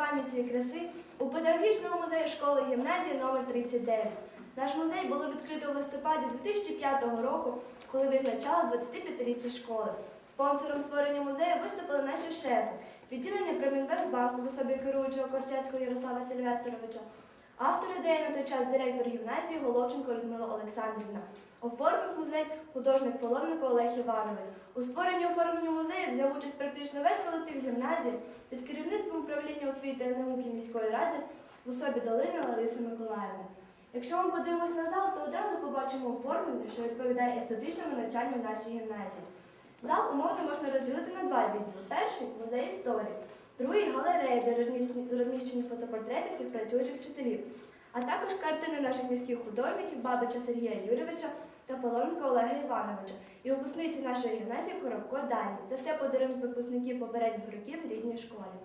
пам'яті і краси у педагогічному музеї школи гімназії номер 39. Наш музей було відкрито в листопаді 2005 року, коли визначали 25-річчя школи. Спонсором створення музею виступили наші шефи, відділення Премінвестбанку в особі керуючого Корчевського Ярослава Сильвестровича, автор ідеї на той час директор гімназії Головченко Людмила Олександрівна. Оформив музей художник Полоненко Олег Іванович. У створенні оформлення музею взяв участь практично весь колектив гімназії під керівництвом управління освіти і науки міської ради в особі Долини Лариси Миколаївни. Якщо ми подивимось на зал, то одразу побачимо оформлення, що відповідає естетичному навчанню в нашій гімназії. Зал умовно можна розділити на два відділи. Перший музей історії, другий галерея, де розміщені фотопортрети всіх працюючих вчителів, а також картини наших міських художників Бабича Сергія Юрійовича та Полонка Олега Івановича і випускниці нашої гімназії Коробко Дані. Це все подарунок випускників попередніх років в рідній школі.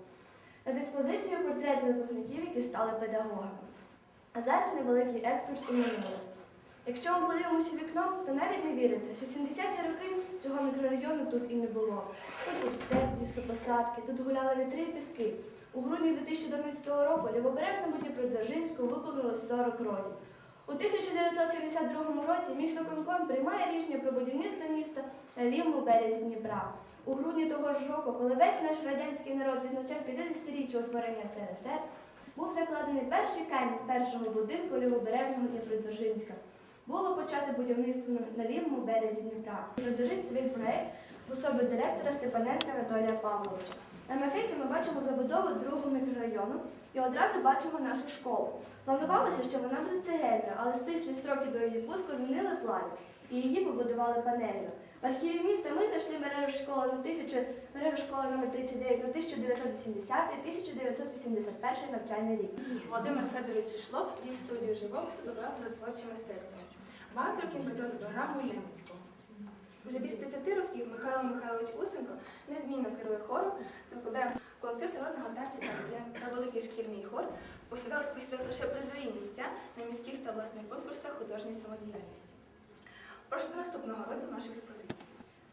Над експозицією портрети випускників, які стали педагогами. А зараз невеликий екскурс у минуле. Якщо ми подивимося у вікно, то навіть не віриться, що 70-ті роки цього мікрорайону тут і не було. Тут був степ, лісопосадки, тут гуляли вітри і піски. У грудні 2012 року лівобережному Дніпродзержинську виповнилось 40 років. У 1972 році міськвиконком приймає рішення про будівництво міста на лівому березі Дніпра. У грудні того ж року, коли весь наш радянський народ відзначав 50-річчя утворення СРСР, був закладений перший камінь першого будинку лівобережного Дніпродзержинська. Було почато будівництво на- лівому березі Дніпра. Дніпродзержинськ свій проект в особі директора Степаненка Анатолія Павловича. На макеті ми бачимо забудову другого мікрорайону і одразу бачимо нашу школу. Планувалося, що вона буде цегельна, але стислі строки до її пуску змінили плани і її побудували панельно. В архіві міста ми знайшли мережу школи на тисячу мережу школи номер 39 на 1970-1981 навчальний рік. Володимир Федорович Ішлов вів студію живопису та образотворче мистецтво. Багато років працював за програмою Немецького. Вже більше 30 років Михайло Михайлович Усенко незмінно керує хором та колектив народного танцю та- великий шкільний хор, посідав лише призові місця на міських та власних конкурсах художньої самодіяльності. Прошу до наступного розділу наших експозицій.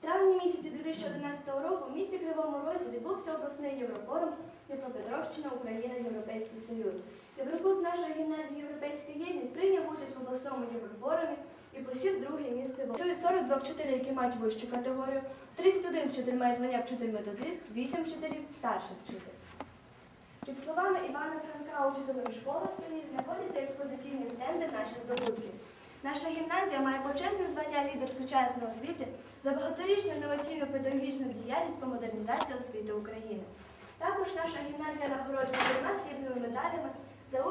В травні місяці 2011 року в місті Кривому Розі відбувся обласний Єврофорум Дніпропетровщина, Україна, Європейський Союз. Євроклуб нашої гімназії Європейська єдність прийняв участь в і посів друге місце. Працює 42 вчителі, які мають вищу категорію, 31 вчитель має звання вчитель-методист, 8 вчителів старший вчитель. Під словами Івана Франка, учителем школи столів, знаходяться експозиційні стенди наші здобутки. Наша гімназія має почесне звання лідер сучасної освіти за багаторічну інноваційну педагогічну діяльність по модернізації освіти України. Також наша гімназія нагороджена двома срібними медалями за участь